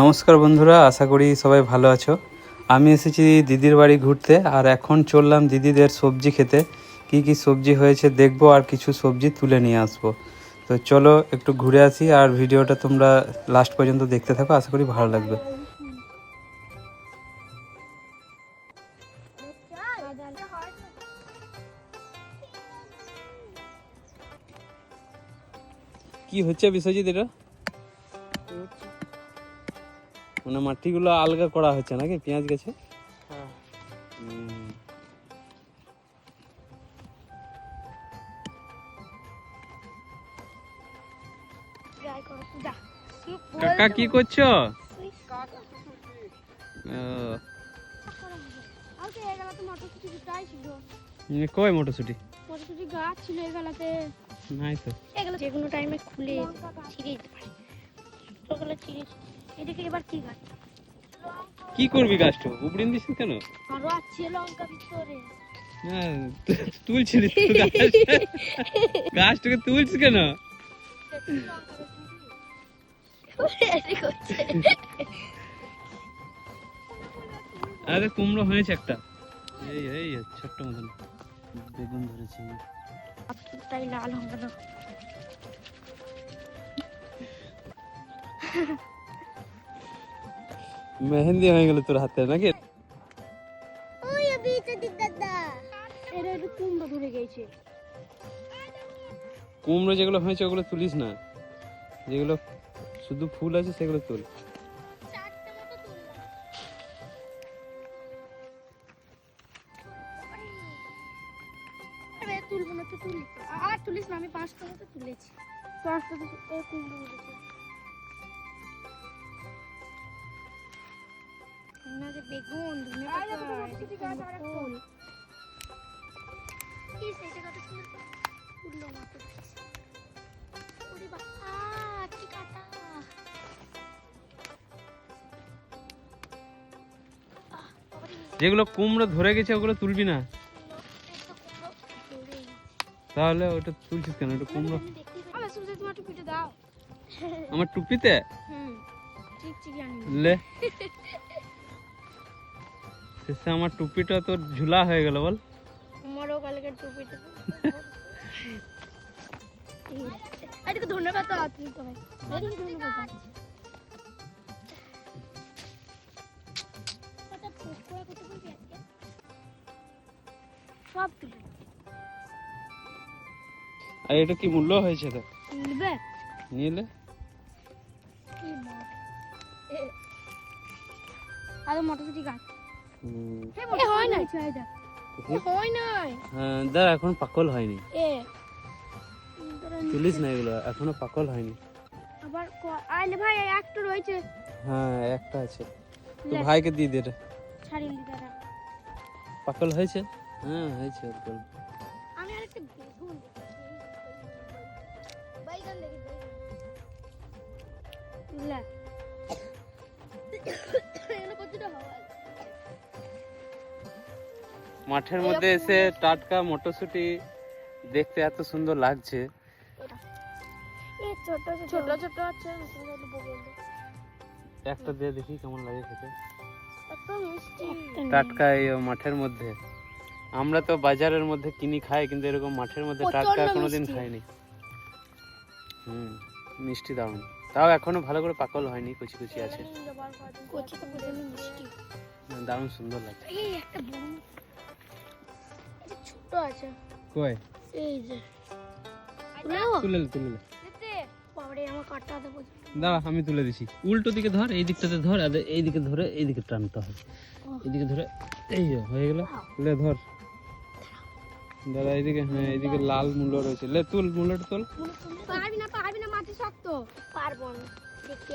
নমস্কার বন্ধুরা, আশা করি সবাই ভালো আছো। আমি এসেছি দিদির বাড়ি ঘুরতে, আর এখন চললাম দিদিদের সবজি খেতে। কি কি সবজি হয়েছে দেখব, আর কিছু সবজি তুলে নিয়ে আসব। তো চলো একটু ঘুরে আসি, আর ভিডিওটা তোমরা লাস্ট পর্যন্ত দেখতে থাকো, আশা করি ভালো লাগবে। কি হচ্ছে বিশ্বজিৎ এটা? মানে মাটিগুলো আলগা করা হচ্ছে নাকি? পেঁয়াজ গেছে? হুম। কাকা কি করছ? কই মটরশুটি? গাছ ছিল এগুলাতে নাই তো। এগুলো যে কোনো টাইমে খুলে ছিঁড়ে যেতে পারে। ছিঁড়ে। এদিকে এবার কি গাছ? কি করবি গাছটা? উপড়িন দিস কেন? আরও আছে লঙ্কা ভিতরে। হ্যাঁ। গাছটাকে কেন? আরে কুমড়ো হয়েছে একটা। এই এই ছোট্ট মতন। বেগুন ধরেছে তাই লাল হবে না মেহেন্দি হয়ে গেল তোর হাতে নাকি? ওই আমি তো দাদা এর কুমড়ো ধরে গেছে। কুমড়ো যেগুলো হয়েছে ওগুলো তুলিস না। যেগুলো শুধু ফুল আছে সেগুলো তুল। তুলবো না তো তুলি। আর তুলিস না আমি পাঁচটা মতো তুলেছি। পাঁচটা তো কুমড়ো না যে বেগুন ধনে পাতা ফুল? কি সেটা কত সুন্দর ফুললো মতো ওরে বাবা কি কাটা। যেগুলো কুমড়ো ধরে গেছে ওগুলো তুলবি না। তাহলে ওটা তুলছিস কেন? ওটা কুমড়ো। আমার টুপিতে? হুম ঠিক ঠিক জানি লে। শেষে আমার টুপিটা তোর ঝুলা হয়ে গেল বল। আমারও কালকে টুপিটা ধন্যবাদ তো আপনি তো ধন্যবাদ। সব তুলে আর এটা কি মূল্য হয়েছে তো নিবে নিলে? আরে মটরশুটি গাছ। হয় নাই। হয় নাই। হ্যাঁ দাঁড়া এখন পাকল হয়নি। তুলিস না এগুলো এখনও পাকল হয়নি। আবার আইলে ভাই একটা রয়েছে। হ্যাঁ একটা আছে। তো ভাইকে দিয়ে দে। ছাড়িয়ে দিতে দাঁড়া। পাকল হয়েছে? হ্যাঁ হয়েছে একদম আমি আরেকটা বেগুন দেখেছি, বাইগান। লে। মাঠের মধ্যে এসে টাটকা মটরশুটি দেখতে এত সুন্দর লাগছে। ছোট ছোট। ছোট আছে এখানে একটু দিয়ে দেখি কেমন লাগে খেতে। টাটকা এই মাঠের মধ্যে। আমরা তো বাজারের মধ্যে কিনি খাই কিন্তু এরকম মাঠের মধ্যে টাটকা কোনোদিন খাইনি। হুম মিষ্টি দারুণ। তাও এখনও ভালো করে পাকল হয়নি কুচি কুচি আছে। কচি তো প্রচণ্ড মিষ্টি। দারুণ সুন্দর লাগছে। আছে। কই? এই যে। তুলে তুলে বাবারে আমার কাটটা দেবো দাঁড়া আমি তুলে দিছি। উল্টো দিকে ধর এই দিকটাতে ধর আর এই দিকে ধরে এই দিকে টানতে হবে। এইদিকে ধরে এই যে হয়ে গেল। লে ধর। দাদা এইদিকে হ্যাঁ এইদিকে লাল মূল্য রয়েছে। লে তুল মূল্যটা তুল। পারবি না পারবি না মাটি শক্ত। পারব না।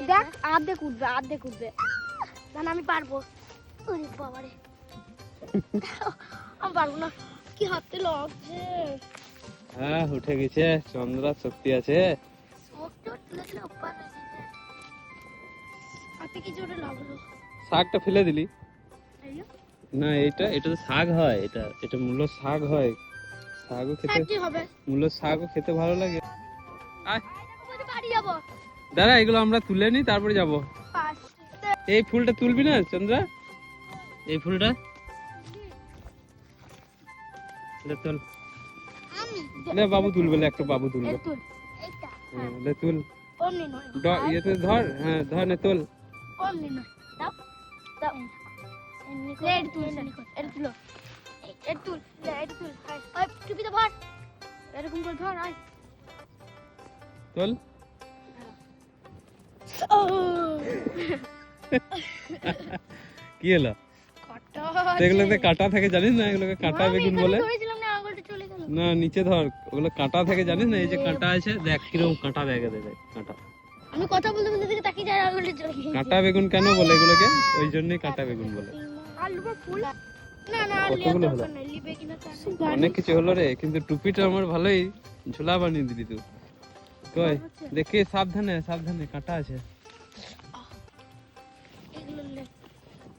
দেখ আর্ধেক উঠবে আর্ধেক উঠবে। না না, আমি পারব। ওরে বাবারে। আমি পারব না। কি হাতে লাগছে? হ্যাঁ উঠে গেছে। চন্দ্রা শক্তি আছে। শাকটা ফেলে দিলি? না এটা এটা তো শাক হয় এটা এটা মূল্য শাক হয়। শাকও খেতে মূল্য শাকও খেতে ভালো লাগে। দাঁড়া এগুলো আমরা তুলে নিই তারপরে যাব। এই ফুলটা তুলবি না চন্দ্রা? এই ফুলটা? লে তোল বাবু তুলবে একটা বাবু তুলবে। এইটা হ্যাঁ, লে তুল। ইয়েতে ধর হ্যাঁ ধর নে তোল। কি হলো? এগুলোতে কাঁটা থাকে জানিস না? এগুলোকে কাঁটা বেগুন বলে। না নিচে ধর ওগুলো কাঁটা থাকে জানিস না এই যে কাঁটা আছে দেখ কীরকম কাঁটা দেখে দেবে কাঁটা। আমি কথা বলতে বলতে দিকে তাকিয়ে চলে গেল কাঁটা বেগুন কেন বলে এগুলোকে? ওই জন্যই কাঁটা বেগুন বলে। আলু বা ফুল না না কতগুলো হলো? অনেক কিছু হলো রে কিন্তু টুপিটা আমার ভালোই ঝোলা বানিয়ে দিলি তুই। কই দেখি সাবধানে সাবধানে কাঁটা আছে।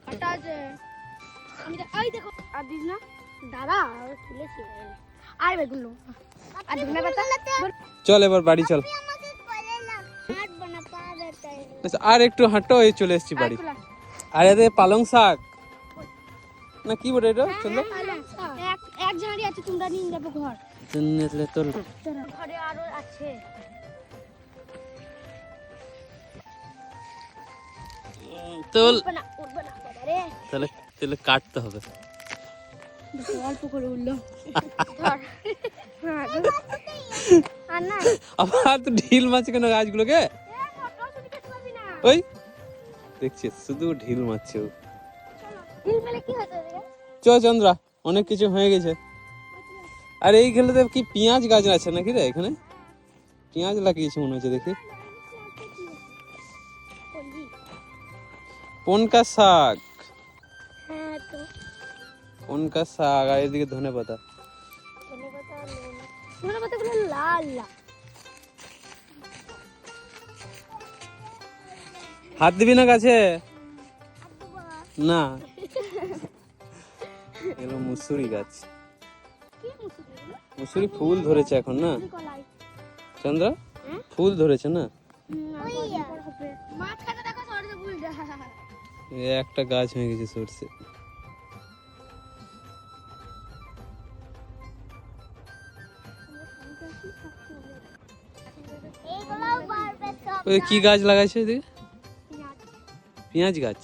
কাটা আছে। আমি এই দেখো। আর দিস না। দাদা তুলেছি আয় বেগুন আর ধনে পাতা চল এবার বাড়ি চল। আচ্ছা, আর একটু হাঁটো এই চলে এসেছি বাড়ি। আর এতে পালং শাক। না কি বলে এটা? চলো। এক এক ঝাড়ি আছে তোমরা নিয়ে যাব ঘর। তোর ঘরে আরও আছে। তোল। উঠবে না উঠবে না বাবা রে। তাহলে তাহলে কাটতে হবে। অল্প করে উঠল ধর হ্যাঁ, ধর। আর না আবার তো ঢিল মারছে কেন গাছগুলোকে। ওই দেখছিস শুধু ঢিল মারছে ও? চ, চন্দ্রা, অনেক কিছু হয়ে গেছে আর এই খেলেতে কি পেঁয়াজ গাছ আছে নাকি রে এখানে পেঁয়াজ লাগিয়েছে মনে হচ্ছে দেখি পনকা শাক পনকা শাক, আর এদিকে ধনে পাতা নুন। ধনেপাতাগুলো লাল লাল হাত দিবি না গাছে না। এগুলো মুসুরি গাছ। কি মুসুরি? ফুল ধরেছে এখন না। চন্দ্রা হ্যাঁ? ফুল ধরেছে না? একটা গাছ হয়ে গেছে সরষে। ওই কি গাছ লাগাইছে এদিকে? পেঁয়াজ গাছ।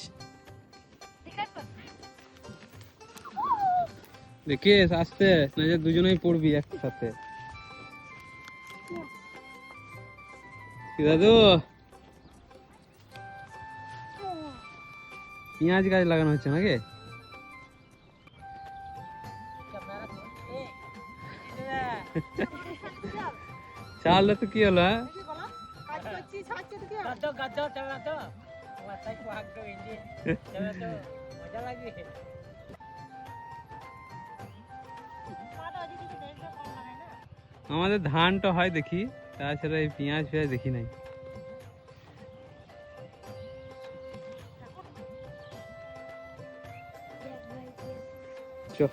দেখে আসতে না যে দুজনেই পড়বি একসাথে। দাদু? পেঁয়াজ গাছ লাগানো হচ্ছে নাকি? চাল তো কি হলো হ্যাঁ? মাথায় পাক তো ইন্দি টমেটো মজা লাগবে আমাদের ধানটা হয় দেখি তাছাড়া এই পেঁয়াজ ফেঁয়াজ দেখি নাই। চল।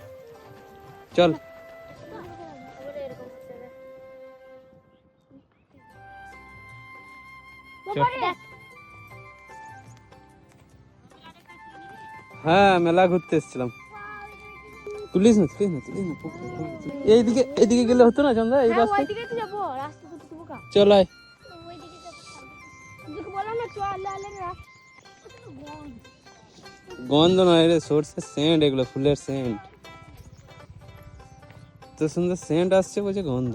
চল। হ্যাঁ মেলা ঘুরতে এসেছিলাম তুলিস না তুলিস না তুলিস না। এইদিকে এইদিকে গেলে হতো না চন্দা এই হ্যাঁ, রাস্তা তো তো চল আয় ওইদিকে যাব। তোকে বললাম না, চল, লালে না। গন্ধ নয় রে সরষে সেন্ট এগুলো ফুলের সেন্ট তো সুন্দর সেন্ট আসছে বলছে গন্ধ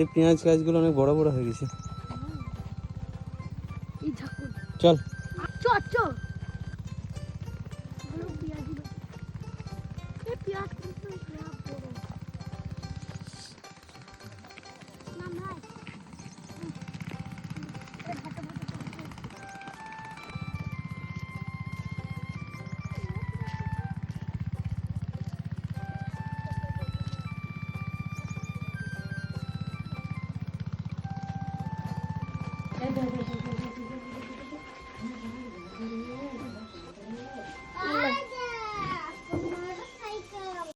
এই পেঁয়াজ গাছগুলো অনেক বড় বড় হয়ে গেছে। চল। চল চল পেঁয়াজ